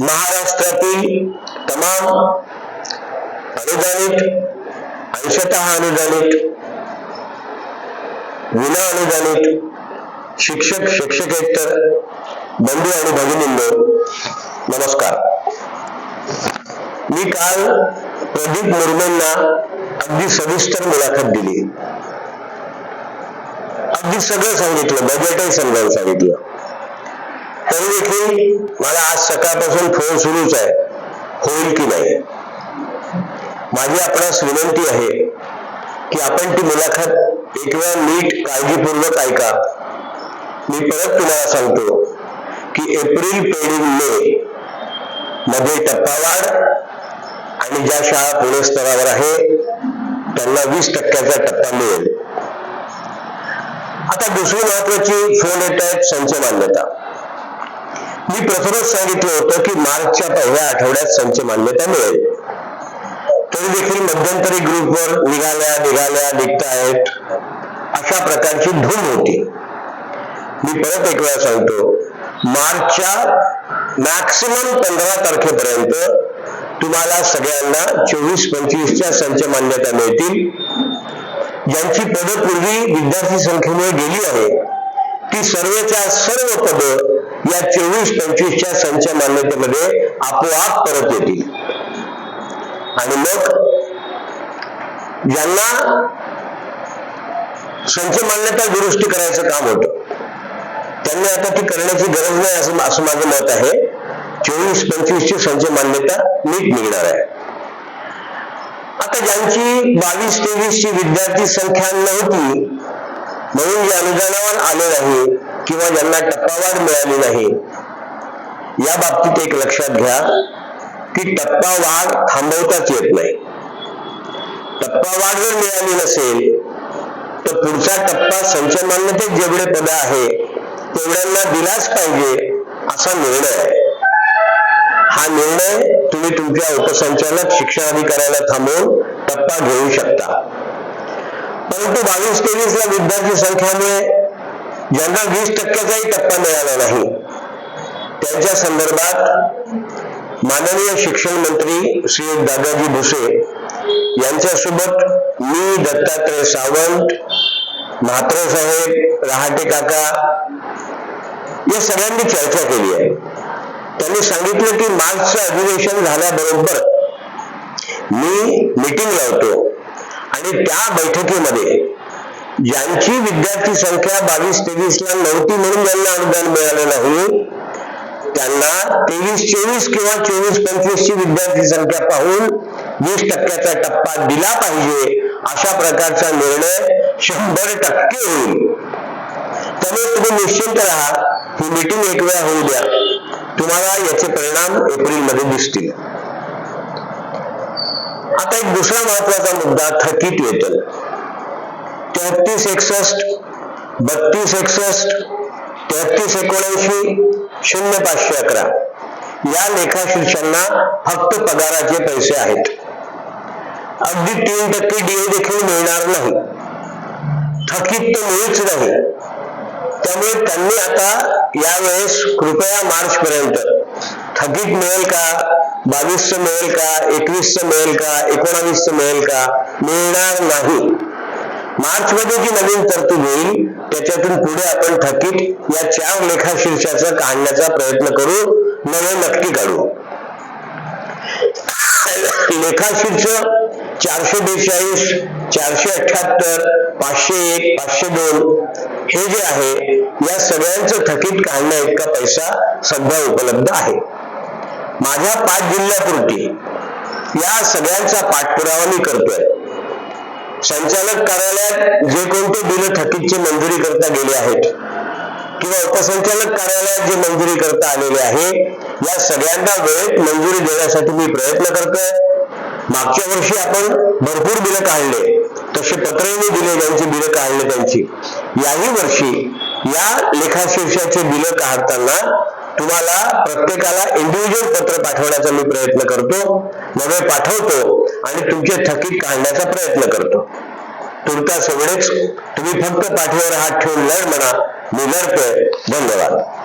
महाराष्ट्रातील तमाम अनुदानित अंशतः अनुदानित विना अनुदानित शिक्षक शिक्षकेतर बंधू आणि भगिनींनो नमस्कार. मी काल प्रदीप मुर्मेंना अगदी सविस्तर मुलाखत दिली. अगदी सगळं सांगितलं बजेटही समजावून सांगितलं. तरी देखील मला आज सकाळपासून फोन सुरूच आहे. होईल की नाही? माझी आपणास विनंती आहे की आपण ती मुलाखत एक वेळा नीट काळजीपूर्वक ऐका. मी परत तुम्हाला सांगतो की एप्रिल पेडिंग मे मध्ये टप्पावाढ आणि ज्या शाळा पुणे स्तरावर आहे त्यांना वीस टक्क्याचा टप्पा मिळेल. आता दुसरी महत्वाची फोन येत आहेत संच मान्यता. मी प्रथमच सांगितलं होतं की मार्चच्या पहिल्या आठवड्यात संच मान्यता मिळेल. तरी देखील मध्यंतरी ग्रुपवर निघाल्या निघाल्या निघतायत. अशा प्रकारची धूम होती. मी परत एक वेळा सांगतो मार्चच्या मॅक्सिमम पंधरा तारखेपर्यंत तुम्हाला सगळ्यांना चोवीस पंचवीसच्या संच मान्यता मिळतील. ज्यांची पदं पूर्वी विद्यार्थी संख्येमुळे गेली आहे ती सर्वच्या सर्व पदं या चोवीस पंचवीसच्या संच मान्यतेमध्ये आपोआप परत येतील. आणि मग ज्यांना संच मान्यता दुरुस्ती करायचं काम होतं त्यांनी आता ती करण्याची गरज नाही असं असं माझं मत आहे. चोवीस पंचवीसची संच मान्यता नीट निघणार आहे. आता ज्यांची बावीस तेवीस ची विद्यार्थी संख्या नव्हती म्हणून जे अनुदानावर आले नाही किंवा ज्यांना टप्पावाढ मिळाली नाही. या बाबतीत एक लक्षात घ्या की टप्पावाढ थांबवताच येत नाही. टप्पावाढ जर मिळाली नसेल तर पुढचा टप्पा संच मान्यतेत जेवढे पद आहे तेवढ्यांना दिलाच पाहिजे असा निर्णय आहे. हा निर्णय तुम्ही तुमच्या उपसंचालक शिक्षणाधिकाऱ्याला थांबवून टप्पा घेऊ शकता. परंतु बावीस तेवीस ला विद्यार्थी संख्यामुळे ज्यांना वीस टक्क्याचाही टप्पा मिळाला नाही. त्यांच्या संदर्भात माननीय शिक्षण मंत्री श्री दादाजी भुसे यांच्यासोबत मी दत्तात्रय सावंत म्हात्रे साहेब रहाटे काका या सगळ्यांनी चर्चा केली आहे. त्यांनी सांगितलं की मार्चचं अधिवेशन झाल्याबरोबर मी मीटिंग लावतो आणि त्या बैठकीमध्ये ज्यांची विद्यार्थी संख्या बावीस तेवीस ला नव्हती म्हणून ज्यांना अनुदान मिळालं नाही त्यांना तेवीस चोवीस किंवा चोवीस पंचवीस ची विद्यार्थी संख्या पाहून वीस टक्क्याचा टप्पा दिला पाहिजे अशा प्रकारचा निर्णय शंभर टक्के होईल. त्यामुळे तुम्ही निश्चिंत राहा ही मीटिंग एक वेळा होऊ द्या. तुम्हाला याचे परिणाम एप्रिलमध्ये दिसतील. आता एक दुसरा महत्त्वाचा मुद्दा थकीत वेतन. तेहतीस एकसष्ट बत्तीस एकसष्ट तेहतीस एकोणऐंशी, शून्य पाचशे अकरा. या लेखा लेखाशीर्षांना फक्त पगाराचे पैसे आहेत. अगदी तीन टक्के डीए देखील मिळणार नाही. थकीत तर मुळीच नाही. त्यामुळे त्यांनी आता यावेळेस कृपया मार्च पर्यंत थकीत मिळेल का, बावीसचं मिळेल का, एकवीसचं मिळेल का, एकोणावीसचं मिळेल का, मिळणार नाही. मार्च मध्ये जी नवीन तरतूद होईल त्याच्यातून पुढे आपण थकीत या चार लेखाशीर्षाचं काढण्याचा प्रयत्न करू नवे नक्की काढू. लेखाशीर्ष चारशे बेचाळीस चारशे अठ्याहत्तर पाचशे एक पाचशे दोन हे जे आहे या सगळ्यांचं थकीत काढण्या इतका पैसा सध्या उपलब्ध आहे. माझ्या पाच जिल्ह्यापुरती या सगळ्यांचा पाठपुरावा मी करतोय. संचालक कार्यालयात जे कोणते बिल थकीतची मंजुरी करता गेले आहेत किंवा उपसंचालक कार्यालयात जे मंजुरी करता आलेले आहे या सगळ्यांना वेळेत मंजुरी देण्यासाठी मी प्रयत्न करतोय. मागच्या वर्षी आपण भरपूर बिलं काढले. तसे पत्रही दिले ज्यांची बिलं काढले त्यांची. याही वर्षी या लेखाशीर्षाचे बिलं काढताना तुम्हाला प्रत्येकाला इंडिव्हिज्युअल पत्र पाठवण्याचा मी प्रयत्न करतो नवे पाठवतो आणि तुमचे थकीत काढण्याचा प्रयत्न करतो. तुर्तास एवढेच तुम्ही फक्त पाठीवर हात ठेवून लढ म्हणा मी लढतोय. धन्यवाद.